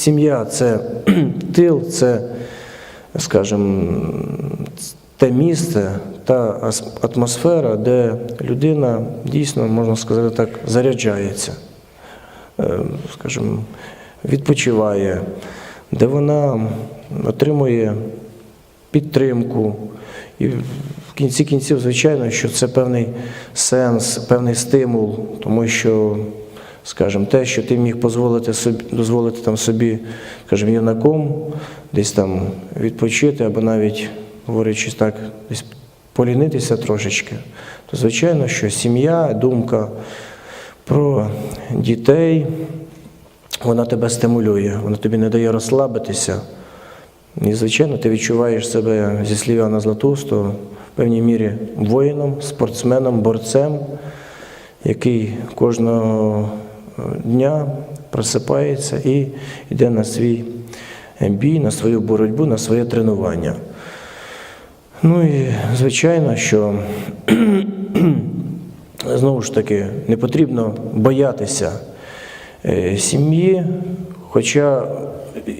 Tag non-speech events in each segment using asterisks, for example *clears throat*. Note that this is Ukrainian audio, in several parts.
Сім'я це *clears throat* тил, це, скажімо, те місце, та атмосфера, де людина дійсно, можна сказати так, заряджається, е, скажімо, відпочиває, де вона отримує підтримку. І в кінці кінців, звичайно, що це певний сенс, певний стимул, тому що, скажімо, те, що ти міг дозволити собі, дозволити там собі, скажімо, юнаком, десь там відпочити, або навіть, говорячи так, десь полінитися трошечки, то звичайно, що сім'я, думка про дітей, вона тебе стимулює, вона тобі не дає розслабитися. І, звичайно, ти відчуваєш себе зі слів Іоанна Златоустого в певній мірі воїном, спортсменом, борцем, який кожного дня просипається і йде на свій бій, на свою боротьбу, на своє тренування. Ну і звичайно, що *clears throat* знову ж таки не потрібно боятися е, сім'ї, хоча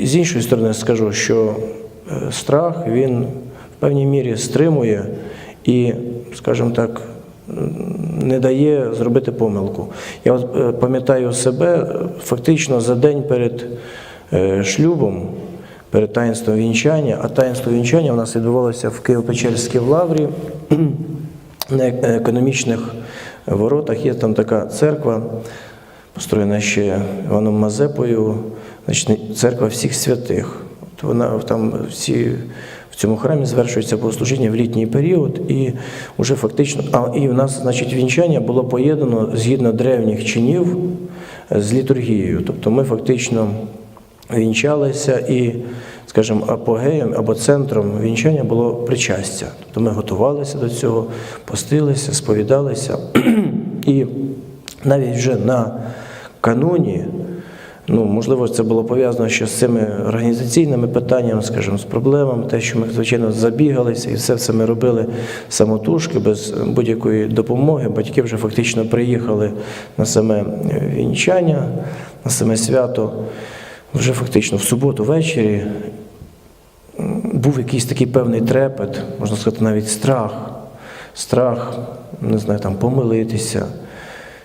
з іншої сторони скажу, що е, страх він в певній мірі стримує і, скажімо так, не дає зробити помилку. Я е, пам'ятаю себе е, фактично за день перед е, шлюбом, перед таїнством вінчання, а таїнство вінчання у нас відбувалося в Києво-Печерській лаврі *clears throat* на економічних воротах. Є там така церква, построєна ще Іваном Мазепою, церква всіх святих. Вона там всі в цьому храмі звершується богослужіння в літній період, і вже фактично, а і в нас, значить, вінчання було поєднано згідно древніх чинів е, з літургією. Тобто ми фактично вінчалися і, скажімо, апогеєм або центром вінчання було причастя. Тобто ми готувалися до цього, постилися, сповідалися. *clears throat* І навіть вже на кануні, ну, можливо, це було пов'язано ще з цими організаційними питаннями, скажімо, з проблемами, те, що ми, звичайно, забігалися, і все це ми робили самотужки, без будь-якої допомоги. Батьки вже фактично приїхали на саме вінчання, на саме свято. Вже фактично в суботу ввечері був якийсь такий певний трепет, можна сказати, навіть страх. Страх, не знаю, там помилитися,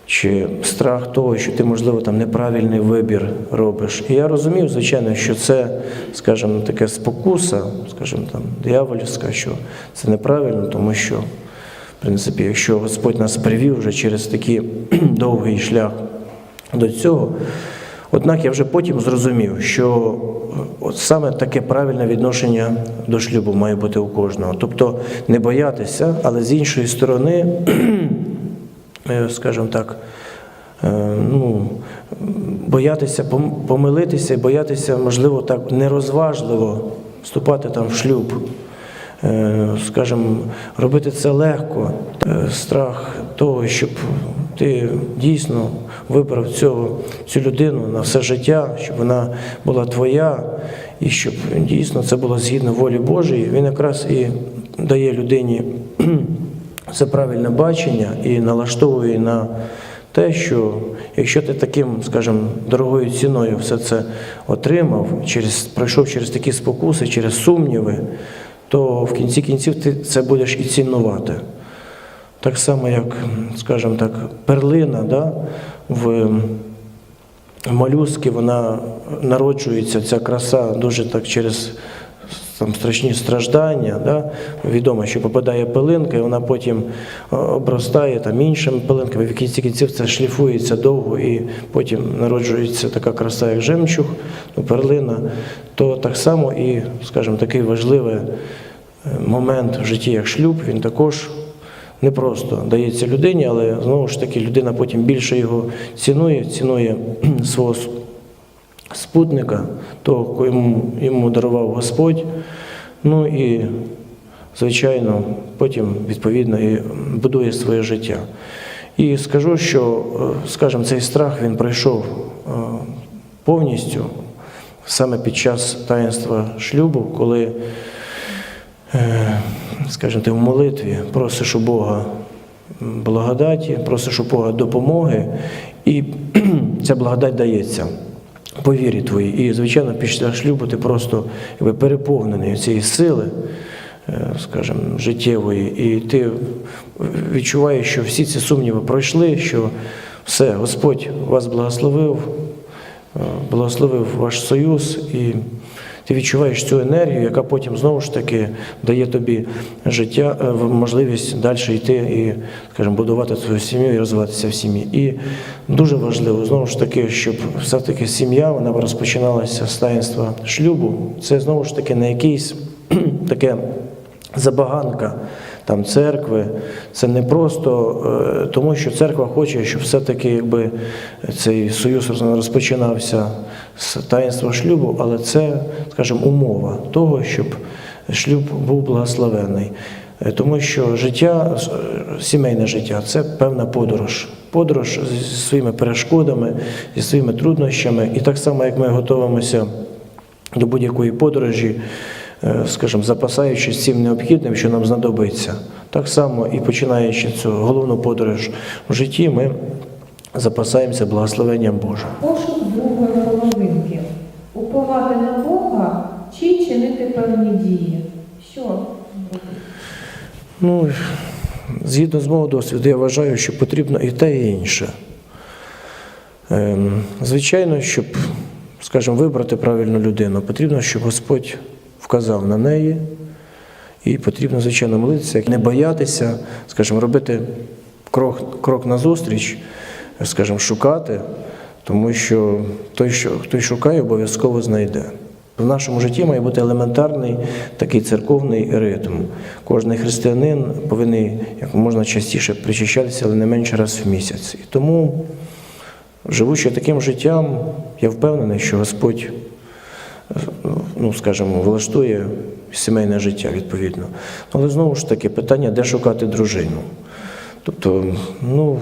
чи страх того, що ти, можливо, там неправильний вибір робиш. І я розумів, звичайно, що це, скажімо, таке спокуса, скажімо, там, диявольська, що це неправильно, тому що, в принципі, якщо Господь нас привів вже через такий *clears throat* довгий шлях до цього, Однак я вже потім зрозумів, що е, от саме таке правильне відношення до шлюбу має бути у кожного. Тобто не боятися, але з іншої сторони, *clears throat* скажімо так, е, ну, боятися помилитися, боятися, можливо, так нерозважливо вступати там в шлюб. Е, Скажімо, робити це легко. Е, Страх того, щоб ти дійсно вибрав цього, цю людину на все життя, щоб вона була твоя, і щоб дійсно це було згідно волі Божої, він якраз і дає людині це правильне бачення і налаштовує на те, що якщо ти таким, скажімо, дорогою ціною все це отримав, через, пройшов через такі спокуси, через сумніви, то в кінці кінців ти це будеш і цінувати. Так само, як, скажімо так, перлина да, в молюски, вона народжується, ця краса дуже так через там, страшні страждання. Да? Відомо, що попадає пилинка, і вона потім е, обростає там, іншими пилинками. В кінці кінців це шліфується довго, і потім народжується така краса, як жемчуг, ну, перлина. То так само і, скажімо, такий важливий е, момент в житті, як шлюб, він також не просто дається людині, але знову ж таки людина потім більше його цінує, цінує *clears throat* свого спутника, того, йому, йому дарував Господь. Ну і, звичайно, потім відповідно і будує своє життя. І скажу, що, е, скажімо, цей страх він пройшов е, повністю саме під час таїнства шлюбу, коли е, скажімо, ти в молитві просиш у Бога благодаті, просиш у Бога допомоги, і *clears throat* ця благодать дається. По вірі твоїй. І, звичайно, після шлюбу ти просто якби, переповнений цієї сили, е, скажімо, життєвої, і ти відчуваєш, що всі ці сумніви пройшли, що все, Господь вас благословив, е, благословив ваш союз, і ти відчуваєш цю енергію, яка потім знову ж таки дає тобі життя, е, можливість далі йти і, скажімо, будувати свою сім'ю і розвиватися в сім'ї. І дуже важливо знову ж таки, щоб все-таки сім'я вона розпочиналася з таїнства шлюбу. Це знову ж таки не якийсь *clears throat* таке забаганка там церкви. Це не просто е, тому, що церква хоче, щоб все-таки якби цей союз розпочинався з таїнства шлюбу, але це, скажімо, умова того, щоб шлюб був благословений. Е, Тому що життя, е, сімейне життя це певна подорож. Подорож зі своїми перешкодами, зі своїми труднощами. І так само, як ми готуємося до будь-якої подорожі, скажімо, запасаючись цим необхідним, що нам знадобиться. Так само і починаючи цю головну подорож в житті, ми запасаємося благословенням Божим. Пошук другої половинки. Уповати на Бога чи чинити певні дії. Що? Ну, згідно з мого досвіду, я вважаю, що потрібно і те, і інше. Ем, Звичайно, щоб, скажімо, вибрати правильну людину, потрібно, щоб Господь вказав на неї, і потрібно, звичайно, молитися, не боятися, скажімо, робити крок, крок назустріч, скажімо, шукати, тому що той, що хто шукає, обов'язково знайде. В нашому житті має бути елементарний такий церковний ритм. Кожний християнин повинен як можна частіше причащатися, але не менше раз в місяць. І тому, живучи таким життям, я впевнений, що Господь, ну скажімо, влаштує сімейне життя відповідно. Але знову ж таки, питання, де шукати дружину. Тобто, ну.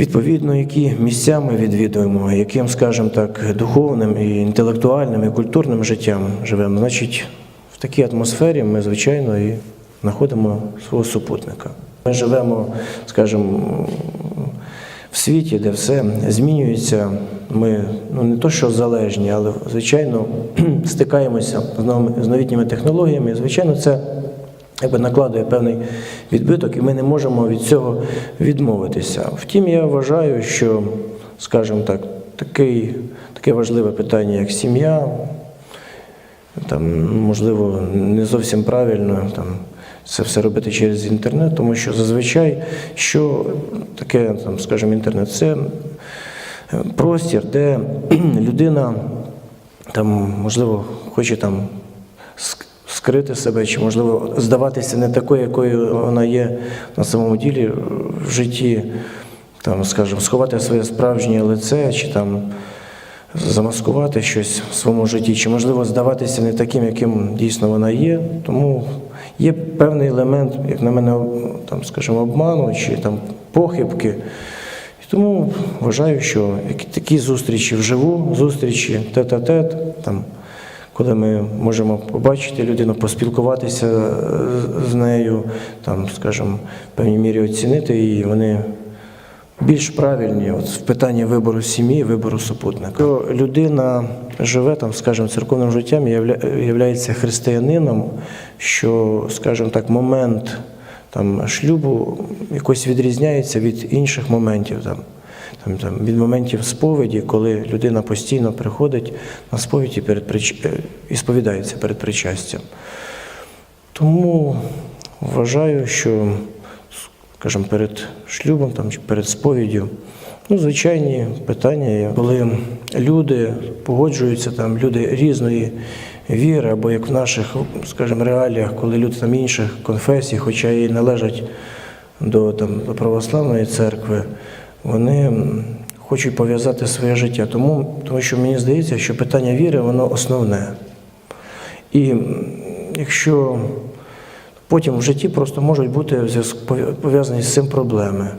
Відповідно, які місця ми відвідуємо, яким, скажімо так, духовним і інтелектуальним і культурним життям живемо, значить, в такій атмосфері ми, звичайно, і знаходимо свого супутника. Ми живемо, скажімо, в світі, де все змінюється. Ми ну не то, що залежні, але звичайно *clears throat* стикаємося з новими з новітніми технологіями. Звичайно, це якби накладує певний відбиток, і ми не можемо від цього відмовитися. Втім, я вважаю, що, скажімо так, такий, таке важливе питання, як сім'я, там, можливо, не зовсім правильно там, це все робити через інтернет, тому що зазвичай, що таке, там, скажімо, інтернет, це простір, де *clears throat* людина там, можливо, хоче там скрити себе, чи, можливо, здаватися не такою, якою вона є на самому ділі в житті, там, скажімо, сховати своє справжнє лице, чи там замаскувати щось в своєму житті, чи, можливо, здаватися не таким, яким дійсно вона є. Тому є певний елемент, як на мене, там, скажімо, обману чи там похибки. Тому вважаю, що такі зустрічі вживу, зустрічі тет-а-тет, там, коли ми можемо побачити людину, поспілкуватися е, з нею, там, скажімо, в певній мірі оцінити її, вони більш правильні от, в питанні вибору сім'ї, вибору супутника. Людина живе там, скажімо, церковним життям являється християнином, що, скажімо так, момент там, шлюбу якось відрізняється від інших моментів. Там, там, там, від моментів сповіді, коли людина постійно приходить на сповіді перед прич... е, і сповідається перед причастям. Тому вважаю, що, скажімо, перед шлюбом там, чи перед сповіддю, ну, звичайні питання, коли люди погоджуються, там, люди різної віри, або як в наших, скажімо, реаліях, коли люди там інших конфесій, хоча і належать до, там, до православної церкви, вони хочуть пов'язати своє життя. Тому, тому що мені здається, що питання віри воно основне. І якщо потім в житті просто можуть бути пов'язані з цим проблеми.